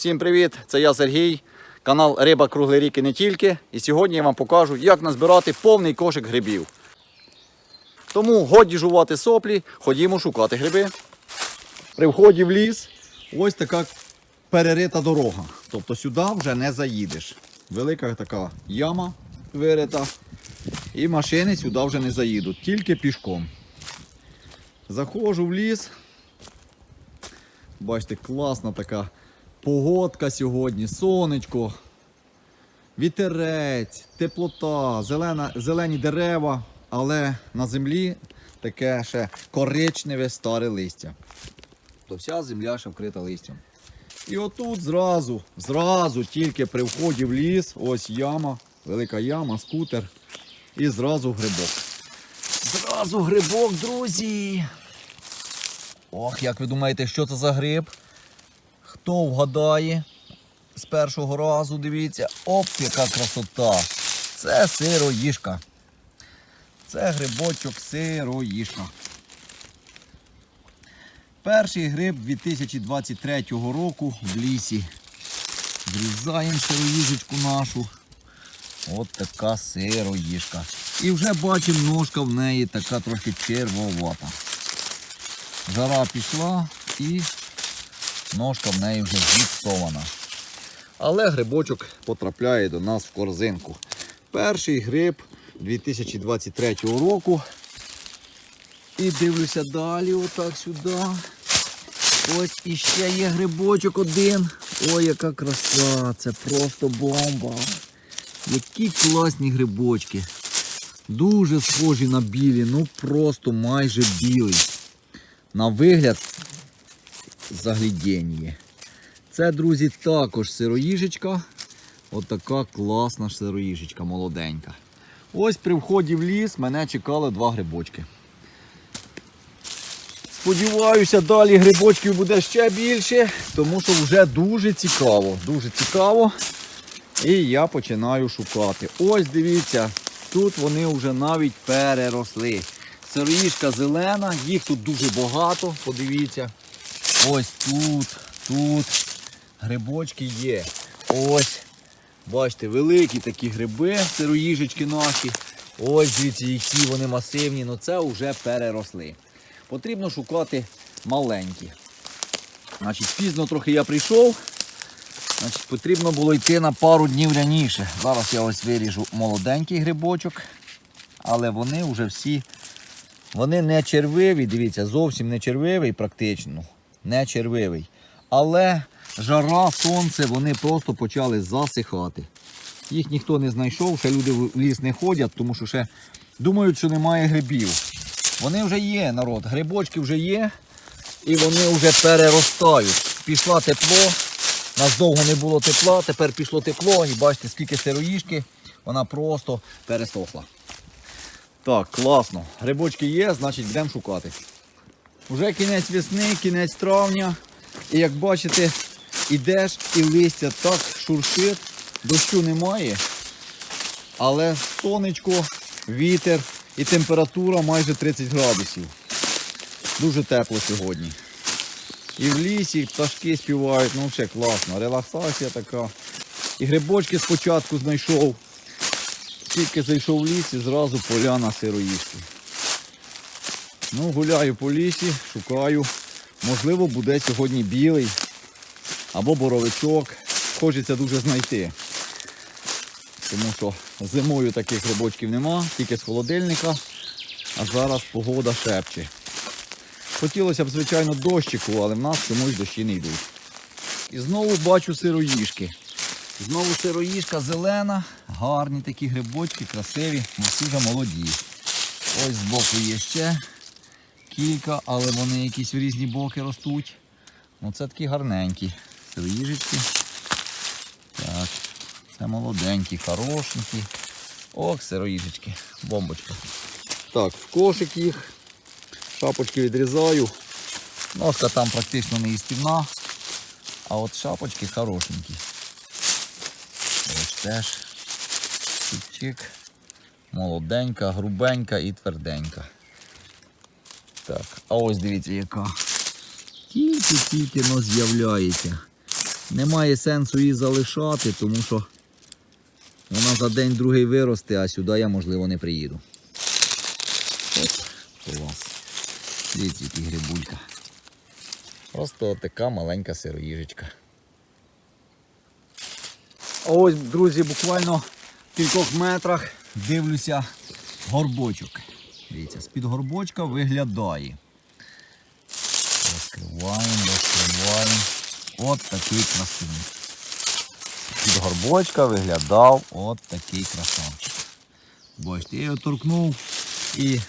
Всім привіт! Це я Сергій, канал Риба Круглий рік і не тільки. І сьогодні я вам покажу, як назбирати повний кошик грибів. Тому годі жувати соплі, ходімо шукати гриби. При вході в ліс ось така перерита дорога. Тобто сюди вже не заїдеш. Велика така яма вирита. І машини сюди вже не заїдуть, тільки пішком. Заходжу в ліс. Бачите, класна така погодка сьогодні, сонечко, вітерець, теплота, зелена, зелені дерева, але на землі таке ще коричневе старе листя. То вся земля ще вкрита листям. І отут зразу, зразу, тільки при вході в ліс, ось яма, велика яма, скутер. І зразу грибок. Зразу грибок, друзі. Ох, як ви думаєте, що це за гриб? Хто вгадає з першого разу, дивіться, оп, яка красота. Це сироїшка. Це грибочок сироїшка. Перший гриб 2023 року в лісі. Зрізаємо сироїжечку нашу. От така сироїшка. І вже бачимо, ножка в неї така трохи червовата. Жара пішла і ножка в неї вже зіпсована. Але грибочок потрапляє до нас в корзинку. Перший гриб 2023 року. І дивлюся далі, отак сюди. Ось іще є грибочок один. Ой, яка краса! Це просто бомба. Які класні грибочки. Дуже схожі на білі, ну просто майже білий. На вигляд заглядіння. Це, друзі, також сироїжечка. Отака класна сироїжечка, молоденька. Ось при вході в ліс мене чекали два грибочки. Сподіваюся, далі грибочків буде ще більше, тому що вже дуже цікаво. Дуже цікаво. І я починаю шукати. Ось дивіться, тут вони вже навіть переросли. Сироїжка зелена, їх тут дуже багато, подивіться. Ось тут, тут грибочки є. Ось, бачите, великі такі гриби, сироїжечки наші. Ось дивіться, які вони масивні, але це вже переросли. Потрібно шукати маленькі. Значить, пізно трохи я прийшов. Значить, Потрібно було йти на пару днів раніше. Зараз я ось виріжу молоденький грибочок, але вони вже всі вони не червиві, дивіться, зовсім не червивий практично. Не червивий. Але жара, сонце, вони просто почали засихати. Їх ніхто не знайшов, ще люди в ліс не ходять, тому що ще думають, що немає грибів. Вони вже є, народ, грибочки вже є, і вони вже переростають. Пішла тепло, нас довго не було тепла, тепер пішло тепло і бачите, скільки сироїшки, вона просто пересохла. Так, класно. Грибочки є, значить йдемо шукати. Уже кінець весни, кінець травня. І як бачите, ідеш і листя так шуршить, дощу немає. Але сонечко, вітер і температура майже 30 градусів. Дуже тепло сьогодні. І в лісі пташки співають, ну все класно, релаксація така. І грибочки спочатку знайшов. Тільки зайшов в ліс і зразу поляна сироїшки. Ну, гуляю по лісі, шукаю. Можливо, буде сьогодні білий або боровичок. Хочеться дуже знайти. Тому що зимою таких грибочків нема, тільки з холодильника, а зараз погода шепче. Хотілося б, звичайно, дощику, але в нас чомусь дощі не йдуть. І знову бачу сироїшки. Знову сироїшка зелена, гарні такі грибочки, красиві, всі вже молоді. Ось збоку є ще кілька, але вони якісь в різні боки ростуть. Ну це такі гарненькі. Сироїжечки. Так, це молоденькі, хорошенькі. Ох, сироїжечки, бомбочка. Так, в кошик їх. Шапочки відрізаю. Ножка там практично не їстівна, а от шапочки хорошенькі. Ось теж чик-чик. Молоденька, грубенька і тверденька. Так, а ось дивіться яка. Тільки-тільки но з'являється. Немає сенсу її залишати, тому що вона за день-другий виросте, а сюди я, можливо, не приїду. Клас. Дивіться, який грибулька. Просто така маленька сироїжечка. Ось, друзі, буквально в кількох метрах дивлюся горбочок. Дивіться, з-під горбочка виглядає. Розкриваємо, розкриваємо. От такий красивий. Під горбочка виглядав от такий красавчик. Бачите, я його торкнув і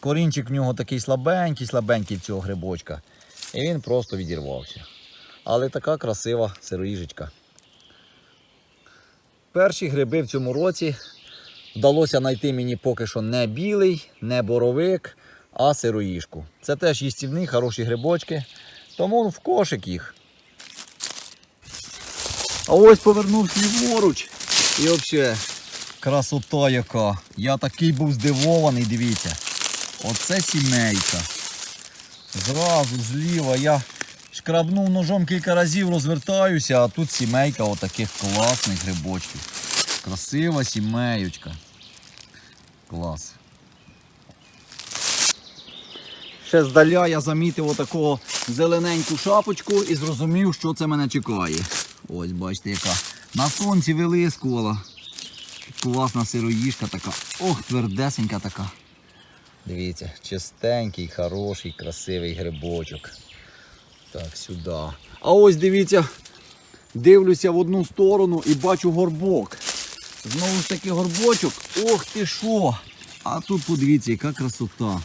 корінчик в нього такий слабенький, слабенький цього грибочка. І він просто відірвався. Але така красива сироїжечка. Перші гриби в цьому році вдалося знайти мені поки що не білий, не боровик, а сироїжку. Це теж їстівні, хороші грибочки, тому в кошик їх. А ось повернувся ліворуч. І взагалі красота яка. Я такий був здивований, дивіться. Оце сімейка. Зразу зліва я шкрабнув ножом кілька разів, розвертаюся, а тут сімейка отаких класних грибочків. Красива сімеючка. Клас. Ще здаля я замітив отакого зелененьку шапочку і зрозумів, що це мене чекає. Ось бачите, яка на сонці вилискувала. Класна сироїжка така. Ох, твердесенька така. Дивіться, чистенький, хороший, красивий грибочок. Так, сюди. А ось дивіться, дивлюся в одну сторону і бачу горбок. Знову ж таки горбочок. Ох ти що! А тут подивіться, яка красота.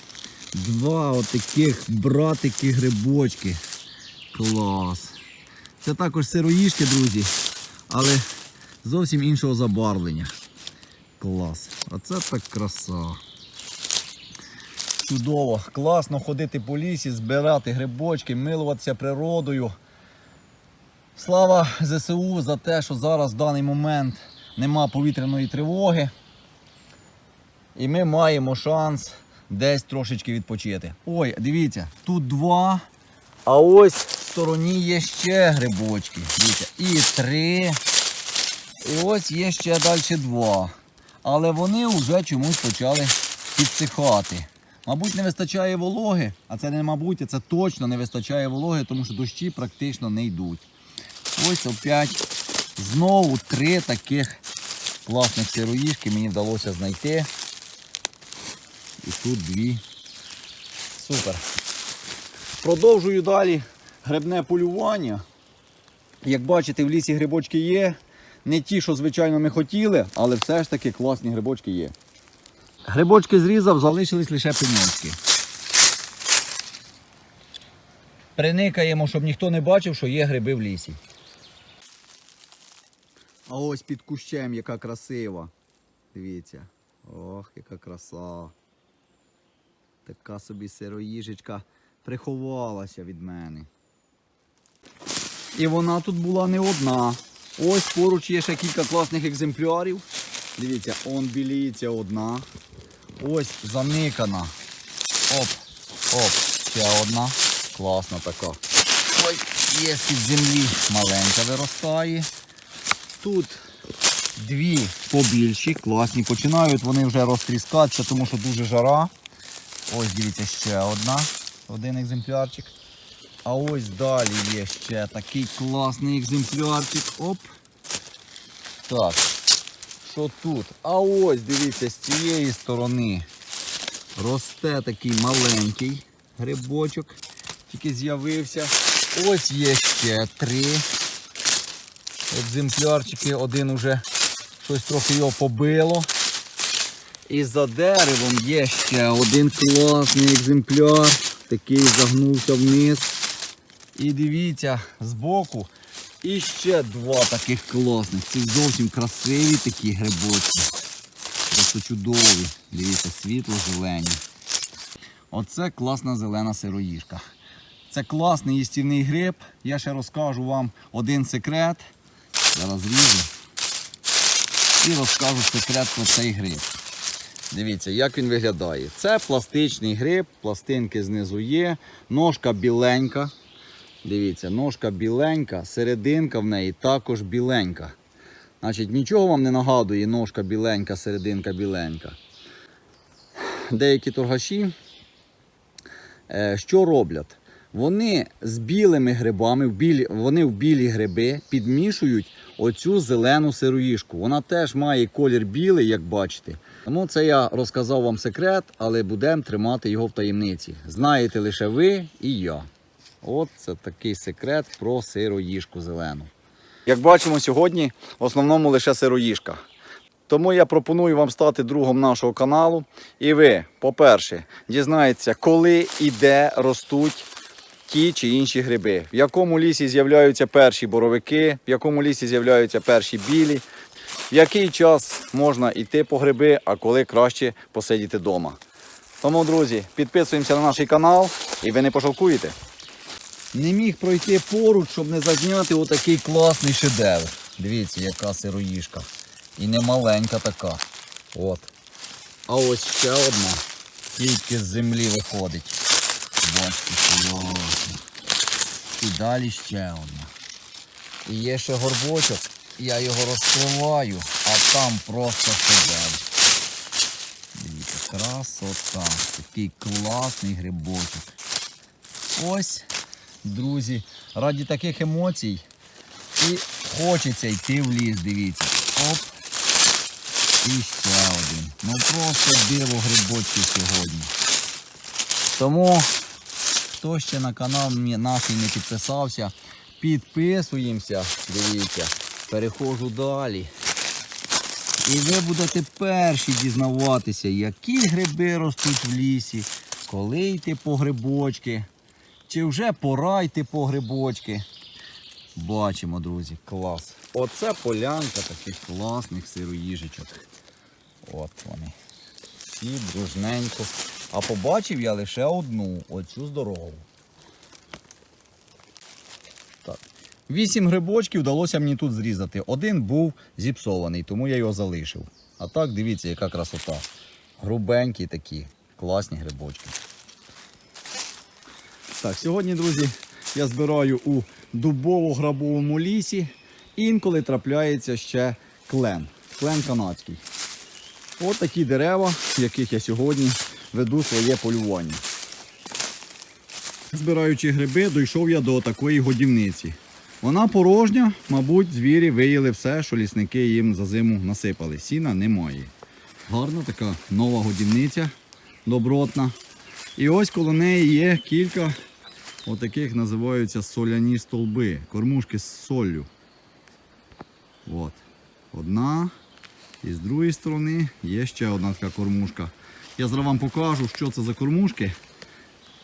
Два отаких братики грибочки. Клас. Це також сироїжки, друзі, але зовсім іншого забарвлення. Клас. Оце так краса. Чудово, класно ходити по лісі, збирати грибочки, милуватися природою. Слава ЗСУ за те, що зараз в даний момент нема повітряної тривоги. І ми маємо шанс десь трошечки відпочити. Ой, дивіться, тут два. А ось в стороні є ще грибочки. Дивіться, і три. І ось є ще далі два. Але вони вже чомусь почали підсихати. Мабуть, не вистачає вологи, а це не мабуть, а це точно не вистачає вологи, тому що дощі практично не йдуть. Ось опять знову три таких класних сироїжки мені вдалося знайти. І тут дві. Супер. Продовжую далі грибне полювання. Як бачите, в лісі грибочки є. Не ті, що звичайно ми хотіли, але все ж таки класні грибочки є. Грибочки зрізав, залишились лише пеньочки. Приникаємо, щоб ніхто не бачив, що є гриби в лісі. А ось під кущем яка красива. Дивіться. Ох, яка краса. Така собі сироїжечка приховалася від мене. І вона тут була не одна. Ось поруч є ще кілька класних екземплярів. Дивіться, он біліється одна. Ось заникана. Оп, оп, ще одна. Класна така. Ой, є з-під землі маленька виростає. Тут дві побільші, класні. Починають вони вже розтріскатися, тому що дуже жара. Ось дивіться ще одна, один екземплярчик. А ось далі є ще такий класний екземплярчик. Оп. Так. Що тут? А ось, дивіться, з цієї сторони росте такий маленький грибочок. Тільки з'явився. Ось є ще три екземплярчики. Один уже щось трохи його побило. І за деревом є ще один класний екземпляр. Такий загнувся вниз. І дивіться, збоку і ще два таких класних. Це зовсім красиві такі грибочки. Просто чудові. Дивіться, світло-зелені. Оце класна зелена сироїжка. Це класний їстівний гриб. Я ще розкажу вам один секрет. Зараз ріжу. І розкажу секрет цей гриб. Дивіться, як він виглядає. Це пластичний гриб, пластинки знизу є, ножка біленька. Дивіться, ножка біленька, серединка в неї також біленька. Значить, нічого вам не нагадує ножка біленька, серединка біленька. Деякі торгаші е, що роблять? Вони з білими грибами, вони в білі гриби підмішують оцю зелену сироїшку. Вона теж має колір білий, як бачите. Тому це я розказав вам секрет, але будемо тримати його в таємниці. Знаєте лише ви і я. От це такий секрет про сироїшку зелену. Як бачимо сьогодні, в основному лише сироїшка. Тому я пропоную вам стати другом нашого каналу. І ви, по-перше, дізнаєтеся, коли і де ростуть ті чи інші гриби, в якому лісі з'являються перші боровики, в якому лісі з'являються перші білі, в який час можна йти по гриби, а коли краще посидіти вдома. Тому, друзі, підписуємося на наш канал і ви не пожалкуєте. Не міг пройти поруч, щоб не зазняти отакий класний шедевр. Дивіться, яка сироїшка. І не маленька така. От. А ось ще одна. Тільки з землі виходить. Бачите, класно. І далі ще одна. І є ще горбочок. Я його розкриваю, а там просто шедевр. Дивіться, красота. Такий класний грибочок. Ось, друзі, раді таких емоцій і хочеться йти в ліс, дивіться. Оп. І ще один. Ну просто диво грибочки сьогодні. Тому, хто ще на канал наш не підписався, підписуємося, дивіться, переходжу далі. І ви будете перші дізнаватися, які гриби ростуть в лісі, коли йти по грибочки, чи вже пора йти по грибочки. Бачимо, друзі, клас. Оце полянка таких класних сироїжечок. От вони. Всі дружненько. А побачив я лише одну, оцю здорову. Так. Вісім грибочків вдалося мені тут зрізати. Один був зіпсований, тому я його залишив. А так, дивіться, яка красота. Грубенькі такі, класні грибочки. Так, сьогодні, друзі, я збираю у дубово-грабовому лісі. Інколи трапляється ще клен. Клен канадський. От такі дерева, яких я сьогодні веду своє полювання. Збираючи гриби, дійшов я до такої годівниці. Вона порожня, мабуть, звірі виїли все, що лісники їм за зиму насипали. Сіна немає. Гарна така нова годівниця, добротна. І ось коло неї є кілька отаких називаються соляні столби, кормушки з соллю. От. Одна. І з другої сторони є ще одна така кормушка. Я зараз вам покажу, що це за кормушки.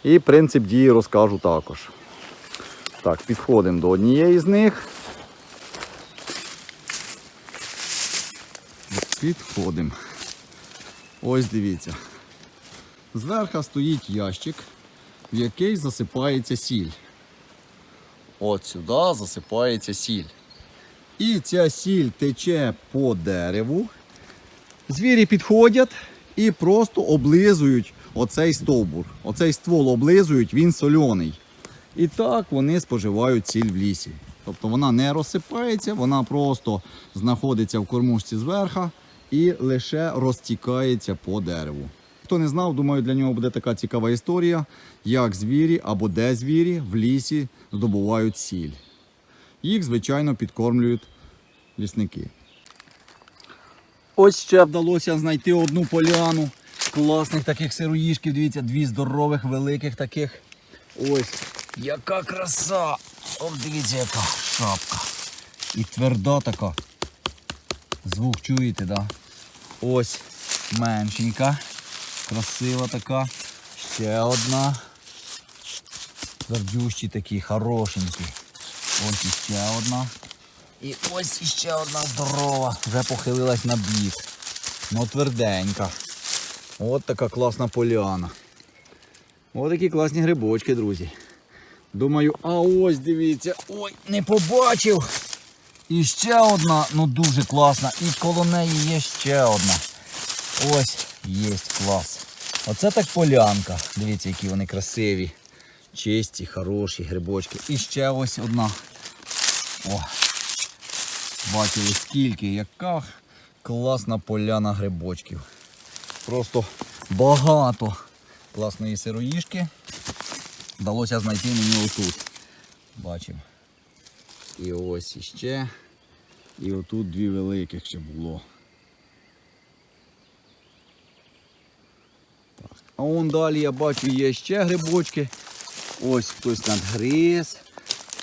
І принцип дії розкажу також. Так, підходимо до однієї з них. Підходимо. Ось дивіться. Зверху стоїть ящик, в який засипається сіль. От сюди засипається сіль. І ця сіль тече по дереву. Звірі підходять і просто облизують оцей стовбур. Оцей ствол облизують, він сольоний. І так вони споживають сіль в лісі. Тобто вона не розсипається, вона просто знаходиться в кормушці зверху і лише розтікається по дереву. Хто не знав, думаю, для нього буде така цікава історія, як звірі або де звірі в лісі здобувають сіль. Їх, звичайно, підкормлюють лісники. Ось ще вдалося знайти одну поляну класних таких сироїшків. Дивіться, дві здорових, великих таких. Ось. Яка краса! О, дивіться, яка шапка. І тверда така. Звук чуєте, да? Ось меншенька. Красива така. Ще одна. Твердющі такі, хорошенькі. Ось іще одна. І ось іще одна здорова. Вже похилилась на бік. Ну тверденька. От така класна поляна. Ось такі класні грибочки, друзі. Думаю, а ось дивіться. Ой, не побачив. І ще одна, ну дуже класна. І коло неї є ще одна. Ось є клас. Оце так полянка. Дивіться, які вони красиві. чисті, хороші грибочки. І ще ось одна. О, бачили скільки, яка класна поляна грибочків. Просто багато класної сироїшки. Вдалося знайти мені отут. Бачимо. І ось іще. І отут дві великих ще було. Так. А вон далі я бачу є ще грибочки. Ось хтось надгриз.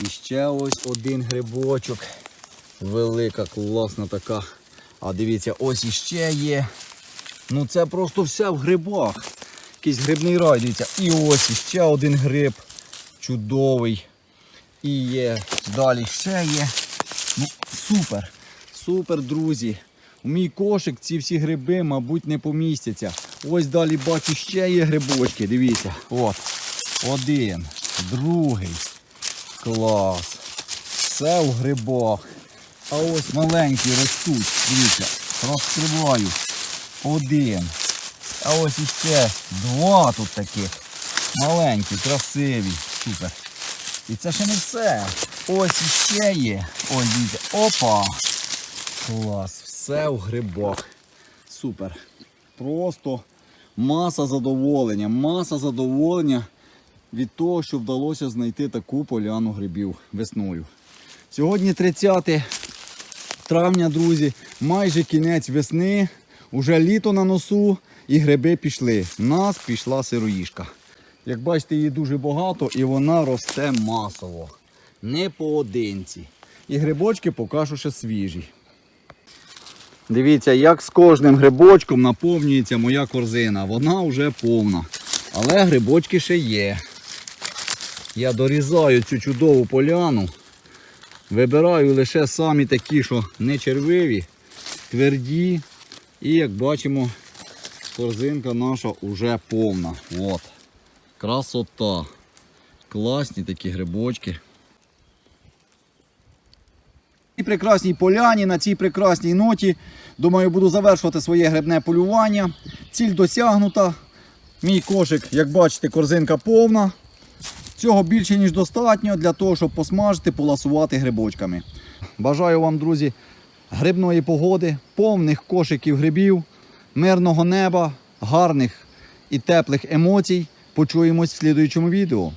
І ще ось один грибочок. Велика, класна така. А дивіться, ось іще є. Ну це просто все в грибах. Якийсь грибний рай, дивіться. І ось іще один гриб. Чудовий. І є. Далі ще є. Ну, супер. Супер, друзі. У мій кошик ці всі гриби, мабуть, не помістяться. Ось далі бачу, ще є грибочки. Дивіться. От. Один, другий. Клас. Все в грибах. А ось маленькі ростуть. Дивіться, розкриваю. Один. А ось іще два тут таких. Маленькі, красиві. Супер. І це ще не все. Ось іще є. Ось дивіться. Опа. Клас. Все в грибах. Супер. Просто маса задоволення. Маса задоволення від того, що вдалося знайти таку поляну грибів весною. Сьогодні 30 травня, друзі, майже кінець весни, уже літо на носу і гриби пішли. В нас пішла сироїшка. Як бачите, її дуже багато і вона росте масово. Не поодинці. І грибочки поки що ще свіжі. Дивіться, як з кожним грибочком наповнюється моя корзина. Вона вже повна. Але грибочки ще є. Я дорізаю цю чудову поляну. Вибираю лише самі такі, що не червиві, тверді. І як бачимо, корзинка наша вже повна. От. Красота. Класні такі грибочки. І прекрасній поляні, на цій прекрасній ноті. Думаю, буду завершувати своє грибне полювання. Ціль досягнута. Мій кошик, як бачите, корзинка повна. Цього більше, ніж достатньо для того, щоб посмажити, поласувати грибочками. Бажаю вам, друзі, грибної погоди, повних кошиків грибів, мирного неба, гарних і теплих емоцій. Почуємось в слідуючому відео.